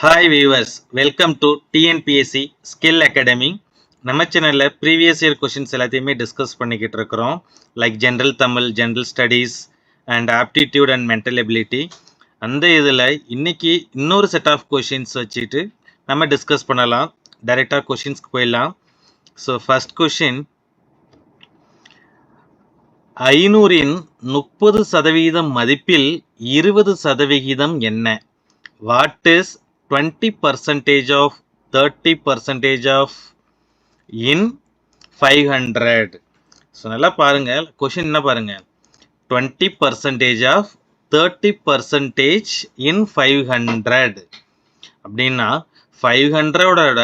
Hi viewers welcome to TNPSC skill academy நம்ம சேனலில் previous year questions எல்லாத்தையுமே discuss பண்ணிக்கிட்டு இருக்கிறோம். Like general Tamil general studies and aptitude and mental ability அந்த இதில் இன்றைக்கி இன்னொரு செட் ஆஃப் கொஷின்ஸ் வச்சுட்டு நம்ம டிஸ்கஸ் பண்ணலாம். டைரெக்டாக கொஷின்ஸ்க்கு போயிடலாம். ஸோ ஃபஸ்ட் கொஷின் ஐநூறின் முப்பது சதவீதம் மதிப்பில் இருபது சதவிகிதம் என்ன? What is twenty percentage of thirty percentage of in five hundred so நல்லா பாருங்க. கொஷின் என்ன பாருங்க? Twenty percentage of thirty percentage in five hundred அப்படின்னா ஃபைவ் ஹண்ட்ரடோட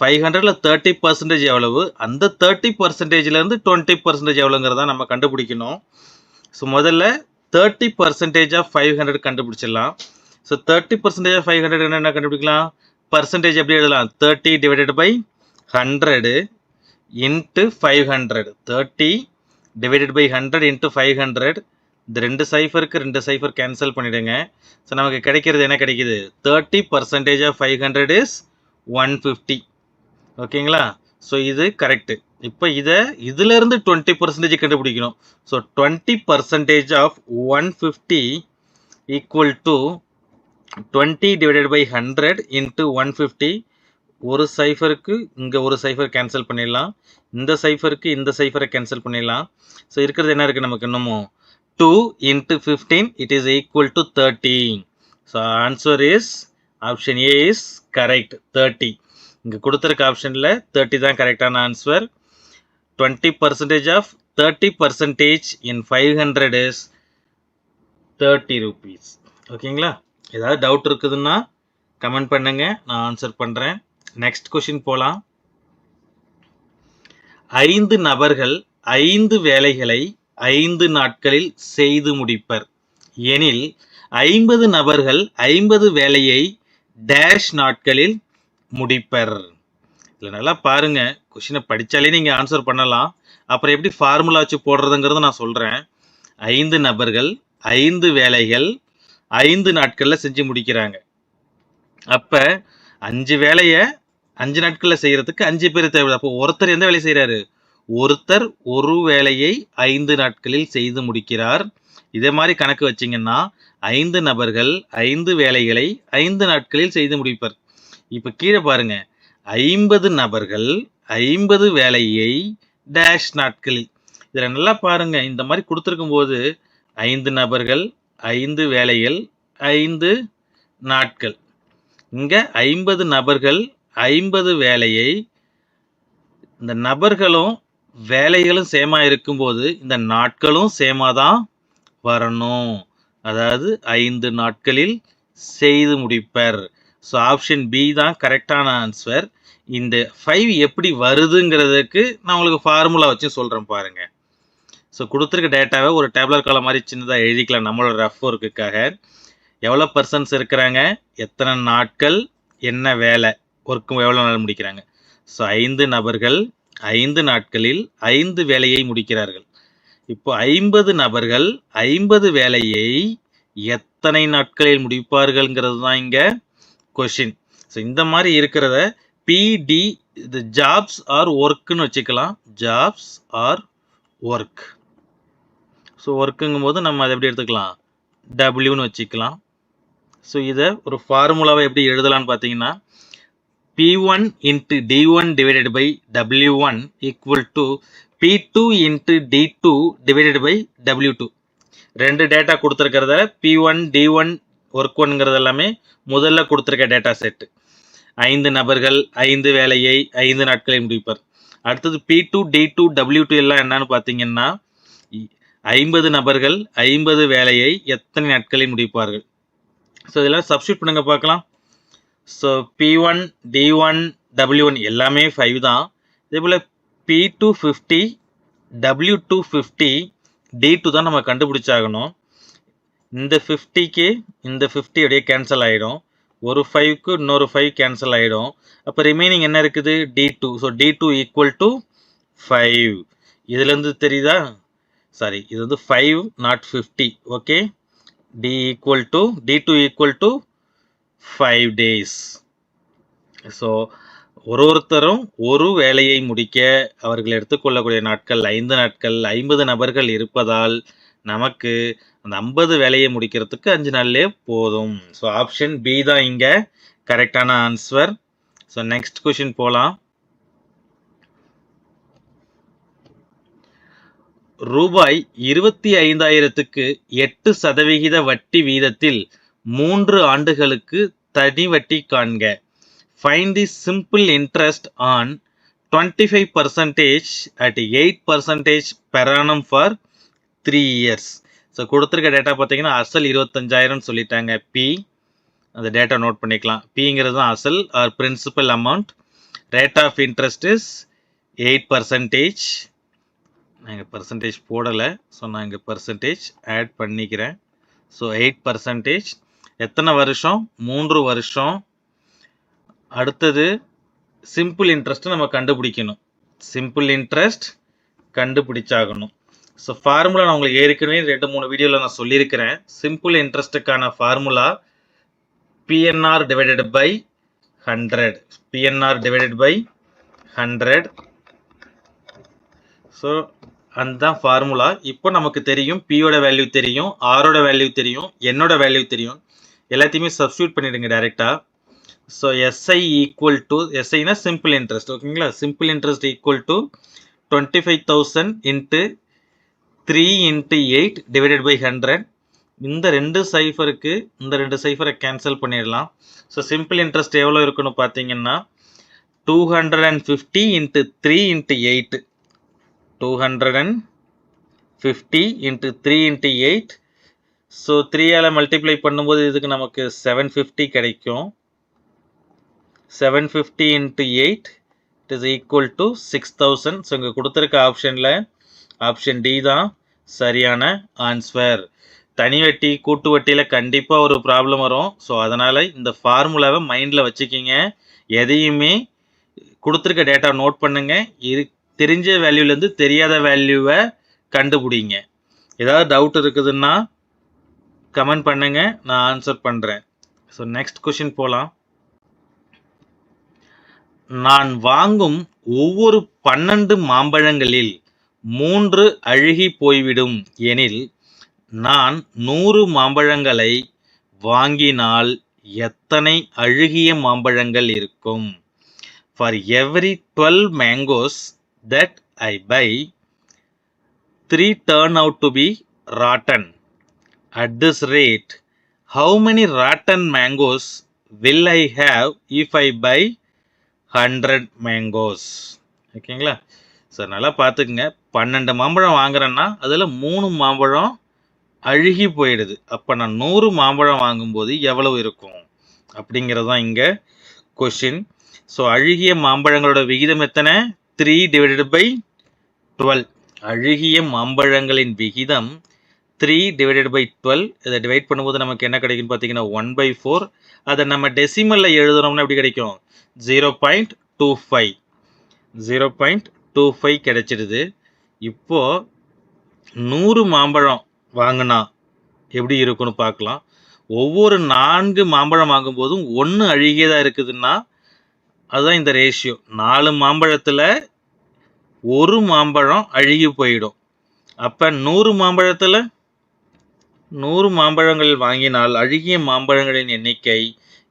ஃபைவ் ஹண்ட்ரடில் தேர்ட்டி பர்சன்டேஜ் எவ்வளவு? அந்த தேர்ட்டி பர்சன்டேஜ்லேருந்து டுவெண்ட்டி பர்சன்டேஜ் எவ்வளோங்கிறத நம்ம கண்டுபிடிக்கணும். ஸோ முதல்ல thirty percentage of five hundred கண்டுபிடிச்சிடலாம். So thirty percentage of five hundred என்ன கண்டுபிடிக்கலாம்? பர்சன்டேஜ் எப்படி எழுதலாம்? Thirty divided by hundred into five hundred thirty divided by hundred into five hundred இந்த ரெண்டு சைஃபருக்கு ரெண்டு சைஃபர் கேன்சல் பண்ணிவிடுங்க ஸோ நமக்கு கிடைக்கிறது என்ன கிடைக்குது? Thirty percentage of five hundred is one fifty ஓகேங்களா? ஸோ இது கரெக்டு இப்போ இதை இதுலேருந்து டுவெண்ட்டி பர்சன்டேஜ் கண்டுபிடிக்கணும். So twenty percentage of one fifty equal to twenty divided by hundred into one fifty ஒரு சைஃபருக்கு இங்கே ஒரு சைஃபர் கேன்சல் பண்ணிடலாம். இந்த சைஃபருக்கு இந்த சைஃபரை கேன்சல் பண்ணிடலாம். ஸோ இருக்கிறது என்ன இருக்குது நமக்கு இன்னமும்? Two into fifteen it is equal to thirty so answer is option A is correct thirty இங்கே கொடுத்துருக்க ஆப்ஷனில் தேர்ட்டி தான் கரெக்டான answer twenty percentage of thirty percentage in five hundred is thirty rupees ஓகேங்களா ஏதாவது டவுட் இருக்குதுன்னா கமெண்ட் பண்ணுங்க. நான் ஆன்சர் பண்ணுறேன் நெக்ஸ்ட் கொஷின் போகலாம் ஐந்து நபர்கள் ஐந்து வேலைகளை ஐந்து நாட்களில் செய்து முடிப்பர். எனில் ஐம்பது நபர்கள் ஐம்பது வேலையை டேஷ் நாட்களில் முடிப்பர். இதில் நல்லா பாருங்கள் கொஷினை படித்தாலே நீங்கள் ஆன்சர் பண்ணலாம். அப்புறம் எப்படி ஃபார்முலா வச்சு போடுறதுங்கிறத நான் சொல்கிறேன் ஐந்து நபர்கள் ஐந்து வேலைகள் ஐந்து நாட்களில் செஞ்சு முடிக்கிறாங்க. அப்போ அஞ்சு வேலையை அஞ்சு நாட்களில் செய்கிறதுக்கு அஞ்சு பேர் தேவை அப்போ ஒருத்தர் எந்த வேலை செய்கிறாரு ஒருத்தர் ஒரு வேலையை ஐந்து நாட்களில் செய்து முடிக்கிறார். இதே மாதிரி கணக்கு வச்சிங்கன்னா ஐந்து நபர்கள் ஐந்து வேலைகளை ஐந்து நாட்களில் செய்து முடிப்பர். இப்போ கீழே பாருங்க. ஐம்பது நபர்கள் ஐம்பது வேலையை டேஷ் நாட்களில். இதில் நல்லா பாருங்க. இந்த மாதிரி கொடுத்துருக்கும் போது ஐந்து நபர்கள் ஐந்து வேலைகள் ஐந்து நாட்கள். இங்கே ஐம்பது நபர்கள் ஐம்பது வேலையை இந்த நபர்களும் வேலைகளும் சேமாக இருக்கும்போது இந்த நாட்களும் சேமாக தான் வரணும். அதாவது ஐந்து நாட்களில் செய்து முடிப்பர். ஸோ ஆப்ஷன் பி தான் கரெக்டான ஆன்சர் இந்த ஃபைவ் எப்படி வருதுங்கிறதுக்கு நான் உங்களுக்கு ஃபார்முலா வச்சு சொல்கிறேன் பாருங்கள் ஸோ கொடுத்துருக்க டேட்டாவை ஒரு டேப்லர் காலம் மாதிரி சின்னதாக எழுதிக்கலாம். நம்மளோட ரஃப் ஒர்க்குக்காக எவ்வளோ பர்சன்ஸ் இருக்கிறாங்க? எத்தனை நாட்கள்? என்ன வேலை? ஒர்க்கு எவ்வளோ நாள் முடிக்கிறாங்க? ஸோ ஐந்து நபர்கள் ஐந்து நாட்களில் ஐந்து வேலையை முடிக்கிறார்கள். இப்போ ஐம்பது நபர்கள் ஐம்பது வேலையை எத்தனை நாட்களில் முடிப்பார்கள்ங்கிறது தான் இங்கே கொஷின் ஸோ இந்த மாதிரி இருக்கிறத பிடி இது ஜாப்ஸ் ஆர் ஒர்க்குன்னு வச்சுக்கலாம். ஜாப்ஸ் ஆர் ஒர்க் ஸோ ஒர்க்குங்கும் போது நம்ம அதை எப்படி எடுத்துக்கலாம்? டபிள்யூன்னு வச்சுக்கலாம். ஸோ இதை ஒரு ஃபார்முலாவை எப்படி எழுதலாம்னு பார்த்தீங்கன்னா P one into D one divided by W one equal to P two into D two divided by W two ரெண்டு data கொடுத்துருக்கிறத P one D one work ஒன்ங்கிறது எல்லாமே முதல்ல கொடுத்துருக்க டேட்டா செட்டு ஐந்து நபர்கள் ஐந்து வேலையை ஐந்து நாட்களை முடிப்பர். அடுத்தது P two D two W two எல்லாம் என்னன்னு பார்த்தீங்கன்னா ஐம்பது நபர்கள் ஐம்பது வேலையை எத்தனை நாட்களில் முடிப்பார்கள்? ஸோ இதெல்லாம் சப்ஸ்டியூட் பண்ணுங்க பார்க்கலாம். So P one D one W one எல்லாமே ஃபைவ் தான். இதே போல் P two fifty W two fifty D two தான் நம்ம கண்டுபிடிச்சாகணும். இந்த ஃபிஃப்டிக்கு இந்த ஃபிஃப்டி அப்படியே கேன்சல் ஆகிடும் ஒரு ஃபைவ்க்கு இன்னொரு ஃபைவ் கேன்சல் ஆகிடும் அப்போ ரிமைனிங் என்ன இருக்குது? D two so D two equal to five இதுலேருந்து தெரியுதா? சாரி இது வந்து five not fifty okay D equal to D two equal to five days so ஒரு ஒருத்தரும் ஒரு வேலையை முடிக்க அவர்கள் எடுத்துக்கொள்ளக்கூடிய நாட்கள் ஐந்து நாட்கள் ஐம்பது நபர்கள் இருப்பதால் நமக்கு அந்த ஐம்பது வேலையை முடிக்கிறதுக்கு அஞ்சு நாள்லே போதும். ஸோ ஆப்ஷன் பி தான் இங்கே கரெக்டான ஆன்சர் ஸோ நெக்ஸ்ட் கொஷின் போகலாம் ரூபாய் இருபத்தி ஐந்தாயிரத்துக்கு எட்டு சதவிகித வட்டி வீதத்தில் மூன்று ஆண்டுகளுக்கு தனி வட்டி காண்க. Find the simple interest on twenty five percentage at eight percentage per annum for three years so கொடுத்துருக்க டேட்டா பார்த்தீங்கன்னா அசல் இருபத்தஞ்சாயிரம்னு சொல்லிட்டாங்க. பி அந்த டேட்டா நோட் பண்ணிக்கலாம். பிங்கிறது தான் அசல் or principal amount rate of interest is eight percentage நான் பர்சன்டேஜ் போடலை. ஸோ நான் இங்கே பர்சன்டேஜ் ஆட் பண்ணிக்கிறேன். ஸோ எயிட் பர்சன்டேஜ் எத்தனை வருஷம்? மூன்று வருஷம். அடுத்தது சிம்பிள் இன்ட்ரெஸ்ட்டு நம்ம கண்டுபிடிக்கணும். சிம்பிள் இன்ட்ரெஸ்ட் கண்டுபிடிச்சாகணும். ஸோ ஃபார்முலா நான் உங்களுக்கு ஏற்கனவே ரெண்டு மூணு வீடியோவில் நான் சொல்லியிருக்கிறேன். Simple இன்ட்ரெஸ்ட்டுக்கான formula PNR divided by hundred PNR divided by hundred so அதுதான் ஃபார்முலா இப்போ நமக்கு தெரியும் பியோட வேல்யூ தெரியும் ஆரோட வேல்யூ தெரியும் என்னோட வேல்யூ தெரியும். எல்லாத்தையுமே சப்ஸ்டியூட் பண்ணிடுங்க டைரெக்டாக ஸோ எஸ்ஐ ஈக்குவல் டு எஸ்ஐனா சிம்பிள் இன்ட்ரெஸ்ட் ஓகேங்களா simple interest equal to twenty five thousand into three into eight divided by hundred இந்த ரெண்டு சைஃபருக்கு இந்த ரெண்டு சைஃபரை கேன்சல் பண்ணிடலாம். ஸோ சிம்பிள் இன்ட்ரெஸ்ட் எவ்வளோ இருக்குன்னு பார்த்தீங்கன்னா two hundred and fifty into three into eight two hundred and fifty into three into eight so த்ரீயால் multiply பண்ணும்போது இதுக்கு நமக்கு செவன் ஃபிஃப்டி கிடைக்கும். Seven fifty into eight it is equal to six thousand so இங்கே கொடுத்துருக்க ஆப்ஷனில் option D தான் சரியான ஆன்ஸ்வர் தனி வட்டி கூட்டு வட்டியில் கண்டிப்பாக ஒரு ப்ராப்ளம் வரும். ஸோ அதனால் இந்த ஃபார்முலாவை மைண்டில் வச்சுக்கிங்க. எதையுமே கொடுத்துருக்க டேட்டா நோட் பண்ணுங்கள் இரு தெரிஞ்ச வேல்யூலேருந்து தெரியாத வேல்யூவை கண்டுபிடிங்க. ஏதாவது டவுட் இருக்குதுன்னா கமெண்ட் பண்ணுங்கள் நான் ஆன்சர் பண்ணுறேன் ஸோ நெக்ஸ்ட் கொஷின் போகலாம் நான் வாங்கும் ஒவ்வொரு பன்னெண்டு மாம்பழங்களில் மூன்று அழுகி போய்விடும் எனில் நான் நூறு மாம்பழங்களை வாங்கினால் எத்தனை அழுகிய மாம்பழங்கள் இருக்கும்? For every twelve mangoes that I buy three turn out to be rotten at this rate how many rotten mangoes will I have if I buy hundred mangoes ஓகேங்களா சார் நல்லா பார்த்துக்குங்க. பன்னெண்டு மாம்பழம் வாங்குறேன்னா அதில் மூணு மாம்பழம் அழுகி போயிடுது. அப்போ நான் நூறு மாம்பழம் வாங்கும்போது எவ்வளவு இருக்கும்? அப்படிங்கிறது தான் இங்கே கொஷின் ஸோ அழுகிய மாம்பழங்களோட விகிதம் எத்தனை? த்ரீ டிவைடட் பை டுவெல் அழுகிய மாம்பழங்களின் விகிதம் த்ரீ டிவைடட் பை டுவெல் இதை டிவைட் பண்ணும்போது நமக்கு என்ன கிடைக்குன்னு பார்த்தீங்கன்னா ஒன் பை ஃபோர் அதை நம்ம டெசிமலில் எழுதுனோம்னா எப்படி கிடைக்கும்? Zero point two five zero point two five கிடைச்சிடுது. இப்போது நூறு மாம்பழம் வாங்கினா எப்படி இருக்குன்னு பார்க்கலாம். ஒவ்வொரு நான்கு மாம்பழம் வாங்கும்போதும் ஒன்று அழுகியதாக இருக்குதுன்னா அதுதான் இந்த ரேஷியோ நாலு மாம்பழத்தில் ஒரு மாம்பழம் அழுகி போயிடும். அப்போ நூறு மாம்பழத்தில் நூறு மாம்பழங்கள் வாங்கினால் அழுகிய மாம்பழங்களின் எண்ணிக்கை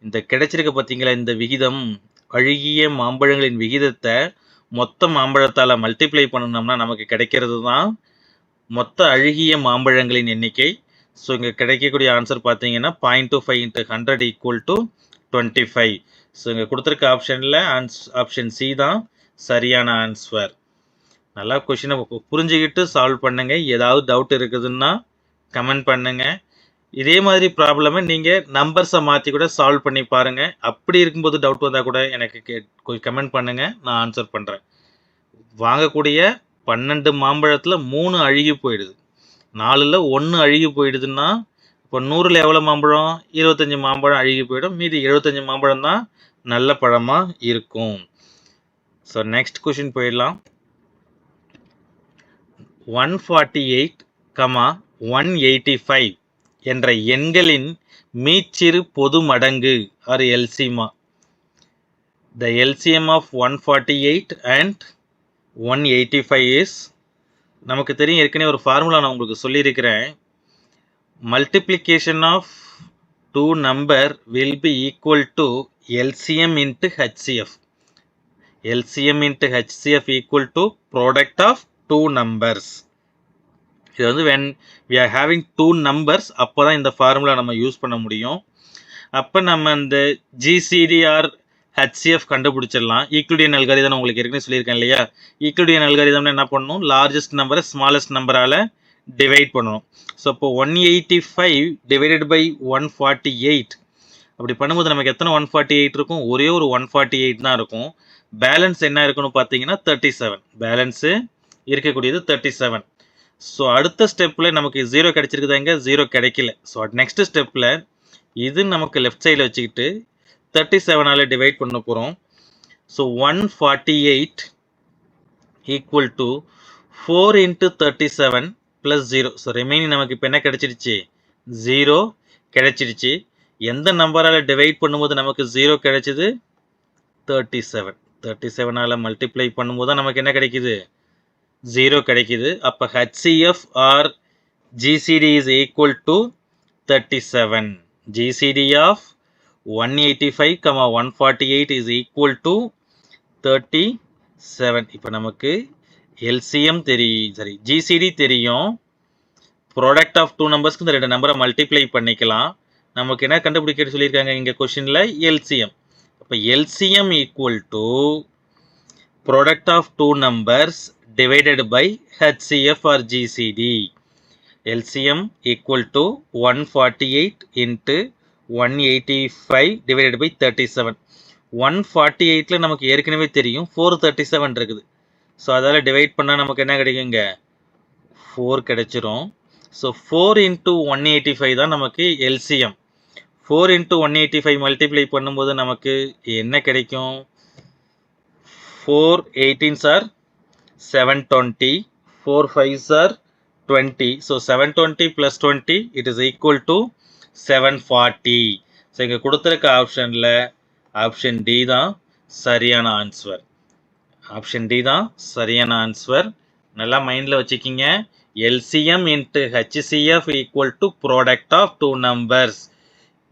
இந்த கிடைச்சிருக்க பார்த்தீங்களா இந்த விகிதம் அழுகிய மாம்பழங்களின் விகிதத்தை மொத்த மாம்பழத்தால் மல்டிப்ளை பண்ணணும்னா நமக்கு கிடைக்கிறது தான் மொத்த அழுகிய மாம்பழங்களின் எண்ணிக்கை. ஸோ இங்கே கிடைக்கக்கூடிய ஆன்சர் பார்த்தீங்கன்னா point two five into hundred equal to twenty five so இங்கே கொடுத்துருக்க ஆப்ஷனில் ஆன்ஸ் ஆப்ஷன் சி தான் சரியான ஆன்சர் நல்லா கொஷினை புரிஞ்சுக்கிட்டு சால்வ் பண்ணுங்கள் ஏதாவது டவுட் இருக்குதுன்னா கமெண்ட் பண்ணுங்கள் இதே மாதிரி ப்ராப்ளமை நீங்கள் நம்பர்ஸை மாற்றி கூட சால்வ் பண்ணி பாருங்கள் அப்படி இருக்கும்போது டவுட் வந்தால் கூட எனக்கு கே கமெண்ட் பண்ணுங்கள் நான் ஆன்சர் பண்ணுறேன் வாங்கக்கூடிய பன்னெண்டு மாம்பழத்தில் மூணு அழுகி போயிடுது. நாலில் ஒன்று அழுகி போயிடுதுன்னா இப்போ நூறில் எவ்வளோ மாம்பழம்? இருபத்தஞ்சி மாம்பழம் அழுகி போயிடும். மீதி எழுபத்தஞ்சி மாம்பழம் தான் நல்ல பழமாக இருக்கும். ஸோ நெக்ஸ்ட் கொஷின் போயிடலாம். One forty eight comma one eighty five என்ற எண்களின் மீச்சிறு பொது மடங்கு. Or எல்சிமா the LCM of one forty eight and one eighty five is நமக்கு தெரியும் ஏற்கனவே ஒரு ஃபார்முலா நான் உங்களுக்கு சொல்லியிருக்கிறேன். Multiplication of two number will be equal to LCM into HCF LCM into HCF equal to product of two numbers இது வந்து when we are having two numbers அப்போ தான் இந்த ஃபார்முலா நம்ம யூஸ் பண்ண முடியும். அப்போ நம்ம அந்த ஜிசிடிஆர் ஹெச்சிஎஃப் கண்டுபிடிச்சிடலாம். ஈக்குவடியன் அல்காரிதம் உங்களுக்கு இருக்குன்னு சொல்லியிருக்கேன் இல்லையா? ஈக்குவடியன் அல்காரிதம்னு என்ன பண்ணணும்? லார்ஜஸ்ட் நம்பரை ஸ்மாலஸ்ட் நம்பரால் டிவைட் பண்ணணும். ஸோ இப்போ one eighty five divided by one forty eight அப்படி பண்ணும்போது நமக்கு எத்தனை ஒன் ஃபார்ட்டி எயிட் இருக்கும்? ஒரே ஒரு ஒன் ஃபார்ட்டி எயிட் தான் இருக்கும். பேலன்ஸ் என்ன இருக்குன்னு பார்த்தீங்கன்னா தேர்ட்டி செவன் பேலன்ஸு இருக்கக்கூடியது தேர்ட்டி செவன் ஸோ அடுத்த ஸ்டெப்பில் நமக்கு ஜீரோ கிடச்சிருக்குதாங்க ஜீரோ கிடைக்கல. ஸோ நெக்ஸ்ட் ஸ்டெப்பில் இது நமக்கு லெஃப்ட் சைடில் வச்சுக்கிட்டு தேர்ட்டி செவனால் டிவைட் பண்ண போகிறோம் so one forty eight equal to four into thirty seven plus zero so remaining நமக்கு இப்போ என்ன கிடைச்சிருச்சு ஜீரோ கிடைச்சிருச்சு எந்த நம்பரால் டிவைட் பண்ணும்போது நமக்கு ஜீரோ கிடைச்சிது? தேர்ட்டி செவன் தேர்ட்டி செவனால் மல்டிப்ளை பண்ணும்போது தான் நமக்கு என்ன கிடைக்கிது? ஜீரோ கிடைக்கிது. அப்போ HCF or GCD is equal to thirty seven GCD of one eighty five comma one forty eight is equal to thirty seven இப்போ நமக்கு எல்சிஎம் தெரியும். சரி ஜிசிடி தெரியும். ப்ராடக்ட் ஆஃப் டூ நம்பர்ஸ்க்கு இந்த ரெண்டு நம்பரை மல்டிப்ளை பண்ணிக்கலாம். நமக்கு என்ன கண்டுபிடிக்க சொல்லியிருக்காங்க இங்கே கொஷினில் எல்சிஎம் அப்போ LCM equal to product of two numbers divided by HCF or GCD LCM equal to one forty eight into one eighty five divided by thirty seven one forty எயிட்டில் நமக்கு ஏற்கனவே தெரியும் ஃபோர் தேர்ட்டி செவன் இருக்குது. So அதால் divide பண்ணால் நமக்கு என்ன கிடைக்குங்க ஃபோர் கிடச்சிரும். So four into one eighty five தான் நமக்கு LCM four into one eighty five multiply பண்ணும்போது நமக்கு என்ன கிடைக்கும்? Four eighteen sir seven twenty. Four five sir twenty. So seven twenty plus twenty it is equal to seven forty so இங்கே கொடுத்துருக்க ஆப்ஷனில் option D தான் சரியான ஆன்சர் ஆப்ஷன் டி தான் சரியான ஆன்சர் நல்லா மைண்டில் வச்சுக்கிங்க. LCM into HCF equal to product of two numbers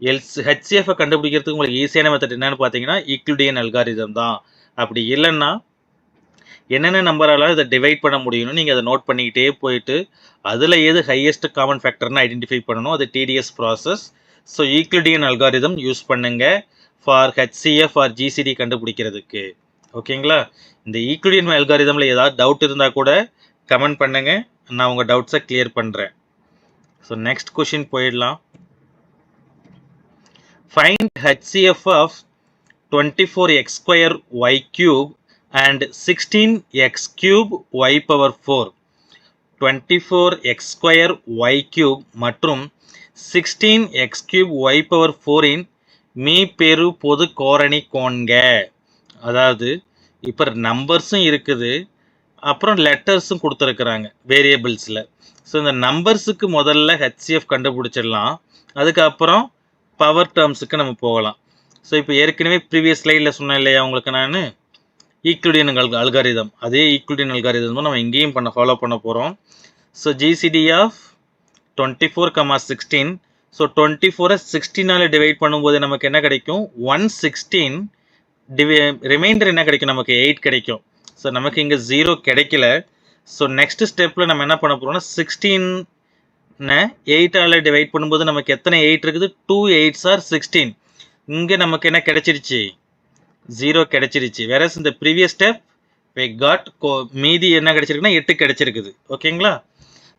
else HCF கண்டுபிடிக்கிறதுக்கு உங்களுக்கு ஈஸியான மெத்தட் என்னென்னு பார்த்தீங்கன்னா ஈக்விடியன் அல்காரிதம் தான். அப்படி இல்லைன்னா என்னென்ன நம்பரால் இதை டிவைட் பண்ண முடியும்னு நீங்கள் அதை நோட் பண்ணிக்கிட்டே போயிட்டு அதில் எது ஹையஸ்ட் காமன் ஃபேக்டர்னு ஐடென்டிஃபை பண்ணணும் அது tedious process so Euclidean algorithm use பண்ணுங்கள் ஃபார் ஹெச்சிஎஃப் ஆர் ஜிசிடி கண்டுபிடிக்கிறதுக்கு. ஓகேங்களா? இந்த ஈக்லிடியன் அல்காரிதமில் ஏதாவது டவுட் இருந்தால் கூட கமெண்ட் பண்ணுங்கள் நான் உங்கள் டவுட்ஸை கிளியர் பண்ணுறேன் ஸோ நெக்ஸ்ட் கொஷின் போயிடலாம். Find HCF of twenty four x square y cube and 16x cube y power 4 24x square y cube மற்றும் 16x cube y power 4 இன் மீ பெரு பொது கோரணி கோண்க. அதாவது இப்போ நம்பர்ஸும் இருக்குது அப்புறம் லெட்டர்ஸும் கொடுத்துருக்குறாங்க வேரியபிள்ஸில் ஸோ இந்த நம்பர்ஸுக்கு முதல்ல ஹெச்சிஎஃப் கண்டுபிடிச்சிடலாம். அதுக்கப்புறம் பவர் டேர்ம்ஸுக்கு நம்ம போகலாம். ஸோ இப்போ ஏற்கனவே ப்ரீவியஸ் ஸ்லைடில் சொன்னேன் இல்லையா உங்களுக்கு நான்? ஈக்குவடியன் அல் அல்காரிதம் அதே ஈக்குவடியன் அல்காரிதம் தான் நம்ம இங்கேயும் பண்ண ஃபாலோ பண்ண போகிறோம் so GCD of twenty four comma sixteen so twenty ஃபோரை சிக்ஸ்டீனால் டிவைட் பண்ணும்போது நமக்கு என்ன கிடைக்கும்? ஒன் சிக்ஸ்டீன் டிவை ரிமைண்டர் என்ன கிடைக்கும்? நமக்கு எயிட் கிடைக்கும். ஸோ நமக்கு இங்கே ஜீரோ கிடைக்கல. ஸோ நெக்ஸ்ட் ஸ்டெப்பில் நம்ம என்ன பண்ண போகிறோம்னா சிக்ஸ்டீன் எயிட்டால் டிவைட் பண்ணும்போது நமக்கு எத்தனை எயிட் இருக்குது? டூ எயிட்ஸ் ஆர் சிக்ஸ்டீன் இங்கே நமக்கு என்ன கிடைச்சிருச்சு? ஜீரோ கிடைச்சிருச்சு. வேற இந்த ப்ரீவியஸ் ஸ்டெப் வி காட் கோ மீதி என்ன கிடைச்சிருக்குன்னா எட்டு கிடைச்சிருக்குது. ஓகேங்களா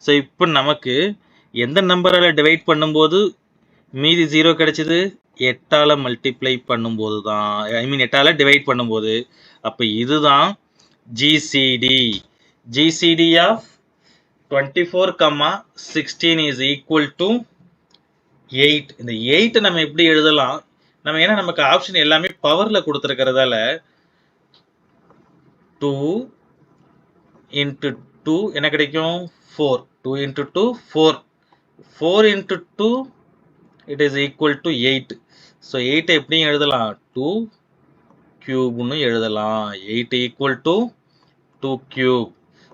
ஸோ இப்போ நமக்கு எந்த நம்பரால் டிவைட் பண்ணும்போது மீதி ஜீரோ கிடைச்சிது? எட்டால் மல்டிப்ளை பண்ணும்போது தான் ஐ மீன் எட்டால் டிவைட் பண்ணும்போது. அப்போ இதுதான் GCD GCD of twenty four comma sixteen is equal to eight இந்த எயிட்டை நம்ம எப்படி எழுதலாம்? நம்ம ஏன்னா நமக்கு ஆப்ஷன் எல்லாமே பவரில் கொடுத்துருக்கிறதால டூ இன்ட்டு டூ என்ன கிடைக்கும்? Four two into two four four into two it is equal to eight so எயிட்டை எப்படியும் எழுதலாம்? டூ கியூப்னு எழுதலாம். Eight equal to two cube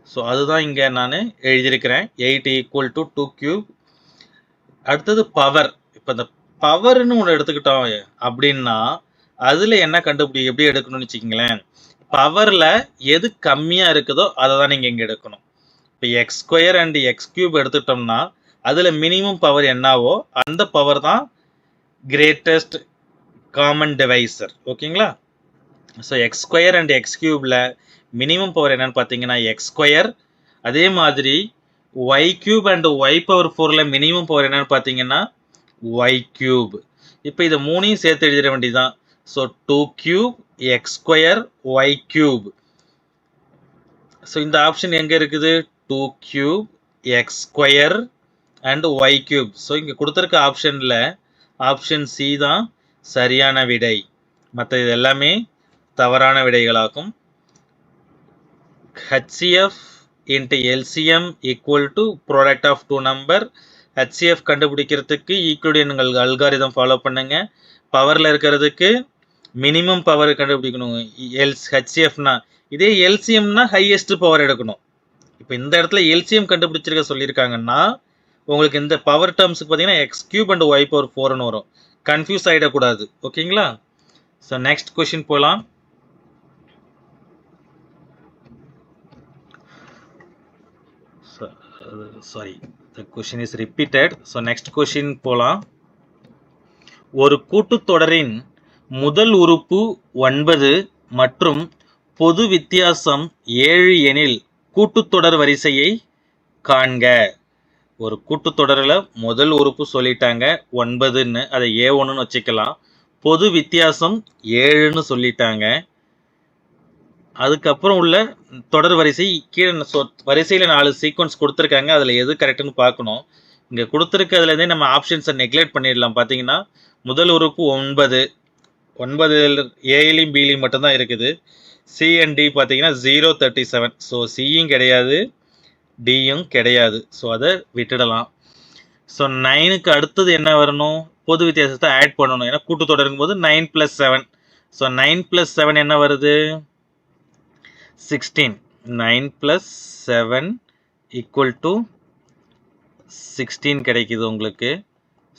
so அதுதான் இங்கே நான் எழுதியிருக்கிறேன். Eight equal to two cube அடுத்தது பவர் இப்போ இந்த பவர்னு ஒன்று எடுத்துக்கிட்டோம் அப்படின்னா அதில் என்ன கண்டுபிடி எப்படி எடுக்கணும்னு வச்சுக்கிங்களேன். பவரில் எது கம்மியாக இருக்குதோ அதை தான் நீங்கள் இங்கே எடுக்கணும். இப்போ x square and x cube எடுத்துட்டோம்னா அதில் மினிமம் பவர் என்னவோ அந்த பவர் தான் கிரேட்டஸ்ட் காமன் டிவைசர் ஓகேங்களா so x square and x கியூபில் minimum power என்னன்னு பார்த்தீங்கன்னா எக்ஸ் ஸ்கொயர் அதே மாதிரி y cube and y power ஃபோரில் மினிமம் பவர் என்னன்னு பார்த்தீங்கன்னா ஒய் கியூப் இப்போ இதை மூணையும் சேர்த்து எழுதிட வேண்டியதுதான். So two cube x square y cube so இந்த ஆப்ஷன் எங்கே இருக்குது? Two cube x square and y cube so இங்கே கொடுத்துருக்க ஆப்ஷனில் ஆப்ஷன் சி தான் சரியான விடை. மற்ற இது எல்லாமே தவறான விடைகளாகும். HCF into LCM equal to product of two number HCF கண்டுபிடிக்கிறதுக்கு ஈக்குவலியன் அல்காரிதம் ஃபாலோ பண்ணுங்க. பவரில் இருக்கிறதுக்கு மினிமம் பவர் கண்டுபிடிக்கணும். எல்ஸ் ஹச்சிஎஃப்னா இதே எல்சிஎம்னா ஹையஸ்ட் பவர் எடுக்கணும். இப்போ இந்த இடத்துல எல்சிஎம் கண்டுபிடிச்சிருக்க சொல்லியிருக்காங்கன்னா உங்களுக்கு இந்த பவர் டேர்ம்ஸுக்கு பார்த்தீங்கன்னா x cube and y power ஃபோர்னு வரும். கன்ஃபியூஸ் ஆகிடக்கூடாது ஓகேங்களா ஸோ நெக்ஸ்ட் கொஷின் போகலாம் sorry the question is repeated so next question போகலாம் ஒரு கூட்டுத்தொடரின் முதல் உறுப்பு ஒன்பது மற்றும் பொது வித்தியாசம் ஏழு எனில் கூட்டுத்தொடர் வரிசையை காண்க. ஒரு கூட்டுத்தொடரில் முதல் உறுப்பு சொல்லிட்டாங்க ஒன்பதுன்னு. அதை ஏ ஒன்றுன்னு வச்சுக்கலாம். பொது வித்தியாசம் ஏழுன்னு சொல்லிட்டாங்க. அதுக்கப்புறம் உள்ள தொடர் வரிசை கீழே சொ- வரிசையில் நாலு சீக்வன்ஸ் கொடுத்துருக்காங்க. அதில் எது கரெக்டுன்னு பார்க்கணும். இங்கே கொடுத்துருக்கிறதுலேருந்தே நம்ம ஆப்ஷன்ஸை நெக்லெக்ட் பண்ணிடலாம். பார்த்தீங்கன்னா முதல் உறுப்பு ஒன்பது. ஒன்பது ஏலையும் பிலையும் மட்டும்தான் இருக்குது. சி அண்ட் டி பார்த்தீங்கன்னா ஜீரோ தேர்ட்டி செவன் ஸோ சியும் கிடையாது டியும் கிடையாது. ஸோ அதை விட்டுடலாம். ஸோ நைனுக்கு அடுத்தது என்ன வரணும்? பொது வித்தியாசத்தை ஆட் பண்ணணும். ஏன்னா கூட்டத்தொடருங்கும் போது nine plus seven so nine plus seven என்ன வருது? Sixteen nine plus seven equal to sixteen கிடைக்குது உங்களுக்கு.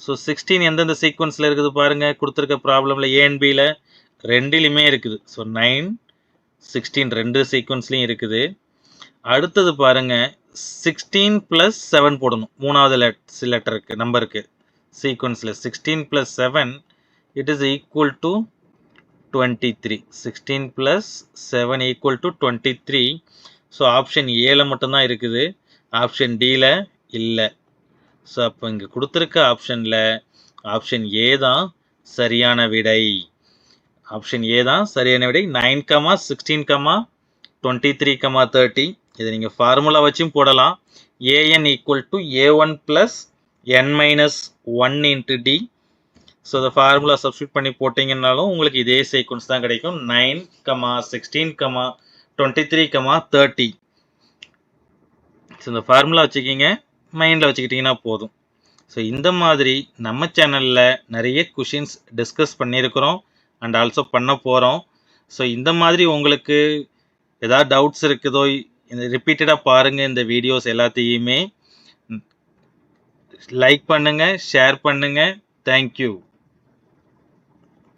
ஸோ சிக்ஸ்டீன் எந்தெந்த சீக்வன்ஸில் இருக்குது பாருங்கள் கொடுத்துருக்க ப்ராப்ளமில் ஏஎன்பியில் ரெண்டுலையுமே இருக்குது. ஸோ நைன் சிக்ஸ்டீன் ரெண்டு சீக்வன்ஸ்லையும் இருக்குது. அடுத்தது பாருங்க. சிக்ஸ்டீன் ப்ளஸ் செவன் போடணும். மூணாவது லெட் லெட்டருக்கு நம்பருக்கு சீக்வன்ஸில் sixteen plus seven it is equal to twenty three sixteen plus seven equal to twenty three so option ஏல மட்டும்தான் இருக்குது. ஆப்ஷன் டியில் இல்லை. ஸோ அப்போ இங்கே கொடுத்துருக்க ஆப்ஷனில் ஆப்ஷன் ஏ தான் சரியான விடை. ஆப்ஷன் ஏ தான் சரியான விடை. Nine comma sixteen comma twenty three comma thirty இதை நீங்கள் ஃபார்முலா வச்சும் போடலாம். A n equal to a one plus n minus one into d so இந்த ஃபார்முலா சப்ஸ்டியூட் பண்ணி போட்டிங்கன்னாலும் உங்களுக்கு இதே சீக்வன்ஸ் தான் கிடைக்கும். Nine comma sixteen comma twenty three comma thirty so இந்த ஃபார்முலா வச்சுக்கிங்க. மைண்டில் வச்சுக்கிட்டிங்கன்னா போதும். ஸோ இந்த மாதிரி நம்ம சேனலில் நிறைய கொஷின்ஸ் டிஸ்கஸ் பண்ணியிருக்கிறோம் அண்ட் ஆல்சோ பண்ண போகிறோம் ஸோ இந்த மாதிரி உங்களுக்கு ஏதாவது டவுட்ஸ் இருக்குதோ இந்த ரிப்பீட்டடாக பாருங்கள் இந்த வீடியோஸ் எல்லாத்தையுமே. லைக் பண்ணுங்கள் ஷேர் பண்ணுங்கள் தேங்க்யூ